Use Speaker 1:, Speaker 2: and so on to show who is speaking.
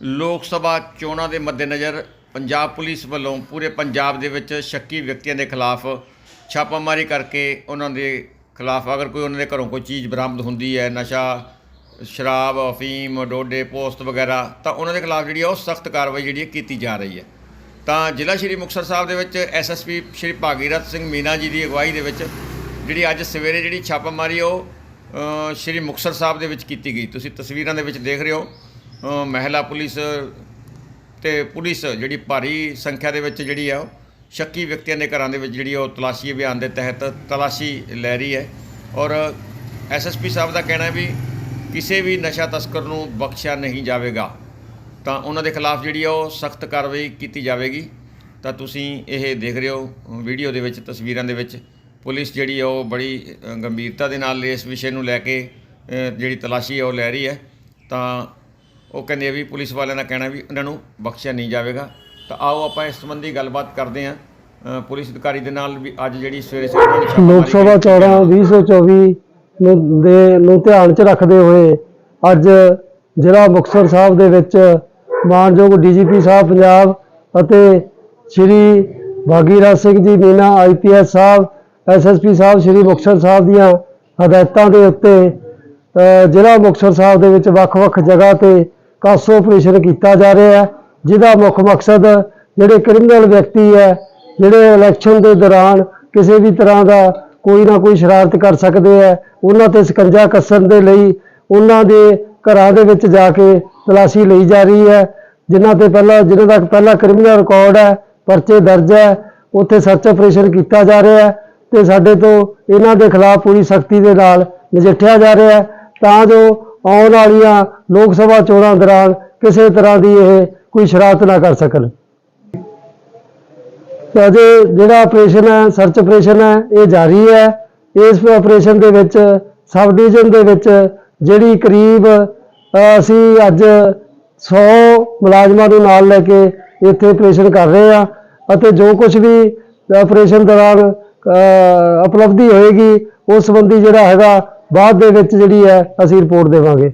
Speaker 1: ਲੋਕ ਸਭਾ ਚੋਣਾਂ ਦੇ ਮੱਦੇਨਜ਼ਰ ਪੰਜਾਬ ਪੁਲਿਸ ਵੱਲੋਂ ਪੂਰੇ ਪੰਜਾਬ ਦੇ ਵਿੱਚ ਸ਼ੱਕੀ ਵਿਅਕਤੀਆਂ ਦੇ ਖਿਲਾਫ ਛਾਪਾਮਾਰੀ ਕਰਕੇ ਉਹਨਾਂ ਦੇ ਖਿਲਾਫ ਅਗਰ ਕੋਈ ਉਹਨਾਂ ਦੇ ਘਰੋਂ ਕੋਈ ਚੀਜ਼ ਬਰਾਮਦ ਹੁੰਦੀ ਹੈ, ਨਸ਼ਾ, ਸ਼ਰਾਬ, ਅਫੀਮ, ਡੋਡੇ ਪੋਸਟ ਵਗੈਰਾ, ਤਾਂ ਉਹਨਾਂ ਦੇ ਖਿਲਾਫ ਜਿਹੜੀ ਹੈ ਉਹ ਸਖਤ ਕਾਰਵਾਈ ਜਿਹੜੀ ਹੈ ਕੀਤੀ ਜਾ ਰਹੀ ਹੈ। ਤਾਂ ਜ਼ਿਲ੍ਹਾ ਸ਼੍ਰੀ ਮੁਕਤਸਰ ਸਾਹਿਬ ਦੇ ਵਿੱਚ ਐਸਐਸਪੀ ਸ਼੍ਰੀ ਭਾਗੀਰਥ ਸਿੰਘ ਮੀਨਾ ਜੀ ਦੀ ਅਗਵਾਈ ਦੇ ਵਿੱਚ ਜਿਹੜੀ ਅੱਜ ਸਵੇਰੇ ਜਿਹੜੀ ਛਾਪਾਮਾਰੀ ਉਹ ਸ਼੍ਰੀ ਮੁਕਤਸਰ ਸਾਹਿਬ ਦੇ ਵਿੱਚ ਕੀਤੀ ਗਈ। ਤੁਸੀਂ ਤਸਵੀਰਾਂ ਦੇ ਵਿੱਚ ਦੇਖ ਰਹੇ ਹੋ। ਮਹਿਲਾ ਪੁਲਿਸ ਤੇ ਪੁਲਿਸ ਜਿਹੜੀ ਭਾਰੀ ਸੰਖਿਆ ਦੇ ਵਿੱਚ ਜਿਹੜੀ ਆ ਉਹ ਸ਼ੱਕੀ ਵਿਅਕਤੀਆਂ ਦੇ ਘਰਾਂ ਦੇ ਵਿੱਚ ਜਿਹੜੀ ਉਹ ਤਲਾਸ਼ੀ ਅਭਿਆਨ ਦੇ ਤਹਿਤ ਤਲਾਸ਼ੀ ਲੈ ਰਹੀ ਹੈ। ਔਰ ਐਸਐਸਪੀ ਸਾਹਿਬ ਦਾ ਕਹਿਣਾ ਵੀ ਕਿਸੇ ਵੀ ਨਸ਼ਾ ਤਸਕਰ ਨੂੰ ਬਖਸ਼ਿਆ ਨਹੀਂ ਜਾਵੇਗਾ, ਤਾਂ ਉਹਨਾਂ ਦੇ ਖਿਲਾਫ ਜਿਹੜੀ ਆ ਉਹ ਸਖਤ ਕਾਰਵਾਈ ਕੀਤੀ ਜਾਵੇਗੀ। ਤਾਂ ਤੁਸੀਂ ਇਹ ਦੇਖ ਰਹੇ ਹੋ ਵੀਡੀਓ ਦੇ ਵਿੱਚ, ਤਸਵੀਰਾਂ ਦੇ ਵਿੱਚ ਪੁਲਿਸ ਜਿਹੜੀ ਆ ਉਹ ਬੜੀ ਗੰਭੀਰਤਾ ਦੇ ਨਾਲ ਇਸ ਵਿਸ਼ੇ ਨੂੰ ਲੈ ਕੇ ਜਿਹੜੀ ਤਲਾਸ਼ੀ ਆ ਉਹ ਲੈ ਰਹੀ ਹੈ। ਤਾਂ ਉਹ ਕਹਿੰਦੇ ਵੀ ਪੁਲਿਸ ਵਾਲਿਆਂ ਦਾ ਕਹਿਣਾ ਵੀ ਉਹਨਾਂ ਨੂੰ ਬਖਸ਼ਿਆ ਨਹੀਂ ਜਾਵੇਗਾ ਤਾਂ ਆਓ ਆਪਾਂ ਇਸ ਸੰਬੰਧੀ ਗੱਲਬਾਤ ਕਰਦੇ ਹਾਂ ਪੁਲਿਸ ਅਧਿਕਾਰੀ ਦੇ ਨਾਲ ਵੀ ਅੱਜ ਜਿਹੜੀ ਸਵੇਰੇ ਸਵੇਰੇ
Speaker 2: ਲੋਕ ਸਭਾ। ਚੋਣਾਂ 2024 ਨੂੰ ਦੇ ਨੂੰ ਧਿਆਨ 'ਚ ਰੱਖਦੇ ਹੋਏ ਅੱਜ ਜ਼ਿਲ੍ਹਾ ਮੁਕਤਸਰ ਸਾਹਿਬ ਦੇ ਵਿੱਚ ਮਾਨਯੋਗ ਡੀਜੀਪੀ ਸਾਹਿਬ ਪੰਜਾਬ ਅਤੇ ਸ਼੍ਰੀ ਭਾਗੀਰਥ ਸਿੰਘ ਜੀ ਮੀਨਾ ਆਈਪੀਐਸ ਸਾਹਿਬ ਐਸਐਸਪੀ ਸਾਹਿਬ ਸ਼੍ਰੀ ਮੁਕਤਸਰ ਸਾਹਿਬ ਦੀਆਂ ਹਦਾਇਤਾਂ ਦੇ ਉੱਤੇ ਜ਼ਿਲ੍ਹਾ ਮੁਕਤਸਰ ਸਾਹਿਬ ਦੇ ਵਿੱਚ ਵੱਖ-ਵੱਖ ਜਗ੍ਹਾ ਤੇ ਕਾਸੋ ਆਪਰੇਸ਼ਨ ਕੀਤਾ ਜਾ ਰਿਹਾ ਹੈ, ਜਿਹਦਾ ਮੁੱਖ ਮਕਸਦ ਜਿਹੜੇ ਕ੍ਰਿਮੀਨਲ ਵਿਅਕਤੀ ਹੈ, ਜਿਹੜੇ ਇਲੈਕਸ਼ਨ ਦੇ ਦੌਰਾਨ ਕਿਸੇ ਵੀ ਤਰ੍ਹਾਂ ਦਾ ਕੋਈ ਨਾ ਕੋਈ ਸ਼ਰਾਰਤ ਕਰ ਸਕਦੇ ਹੈ, ਉਹਨਾਂ ਤੇ ਸਕੰਜਾ ਕੱਸਣ ਦੇ ਲਈ ਉਹਨਾਂ ਦੇ ਘਰਾਂ ਦੇ ਵਿੱਚ ਜਾ ਕੇ ਤਲਾਸ਼ੀ ਲਈ ਜਾ ਰਹੀ ਹੈ, ਜਿਨ੍ਹਾਂ ਤੇ ਪਹਿਲਾਂ, ਜਿਨ੍ਹਾਂ ਦਾ ਪਹਿਲਾਂ ਕ੍ਰਿਮੀਨਲ ਰਿਕਾਰਡ ਹੈ, ਪਰਚੇ ਦਰਜ ਹੈ, ਉੱਥੇ ਸਰਚ ਆਪਰੇਸ਼ਨ ਕੀਤਾ ਜਾ ਰਿਹਾ ਹੈ ਤੇ ਸਾਡੇ ਤੋਂ ਇਹਨਾਂ ਦੇ ਖਿਲਾਫ ਪੂਰੀ ਸਖਤੀ ਦੇ ਨਾਲ ਨਜਿੱਠਿਆ ਜਾ ਰਿਹਾ ਹੈ, ਤਾਂ ਜੋ ਆਉਣ ਵਾਲੀਆਂ ਲੋਕ ਸਭਾ ਚੋਣਾਂ ਦੌਰਾਨ ਕਿਸੇ ਤਰ੍ਹਾਂ ਦੀ ਇਹ ਕੋਈ ਸ਼ਰਾਰਤ ਨਾ ਕਰ ਸਕਣ। ਤੇ ਅਜੇ ਜਿਹੜਾ ਆਪਰੇਸ਼ਨ ਹੈ ਸਰਚ ਆਪਰੇਸ਼ਨ ਹੈ, ਇਹ ਜਾਰੀ ਹੈ। ਇਸ ਆਪਰੇਸ਼ਨ ਦੇ ਵਿੱਚ ਸਬ ਡਿਵੀਜ਼ਨ ਦੇ ਵਿੱਚ ਜਿਹੜੀ ਕਰੀਬ ਅਸੀਂ ਅੱਜ 100 ਮੁਲਾਜ਼ਮਾਂ ਨੂੰ ਨਾਲ ਲੈ ਕੇ ਇੱਥੇ ਆਪਰੇਸ਼ਨ ਕਰ ਰਹੇ ਆ ਅਤੇ ਜੋ ਕੁਝ ਵੀ ਆਪਰੇਸ਼ਨ ਦੌਰਾਨ ਉਪਲਬਧੀ ਹੋਏਗੀ, ਉਸ ਸੰਬੰਧੀ ਜਿਹੜਾ ਹੈਗਾ, ਬਾਅਦ ਦੇ ਵਿੱਚ ਜਿਹੜੀ ਹੈ, ਅਸੀਂ ਰਿਪੋਰਟ ਦੇਵਾਂਗੇ।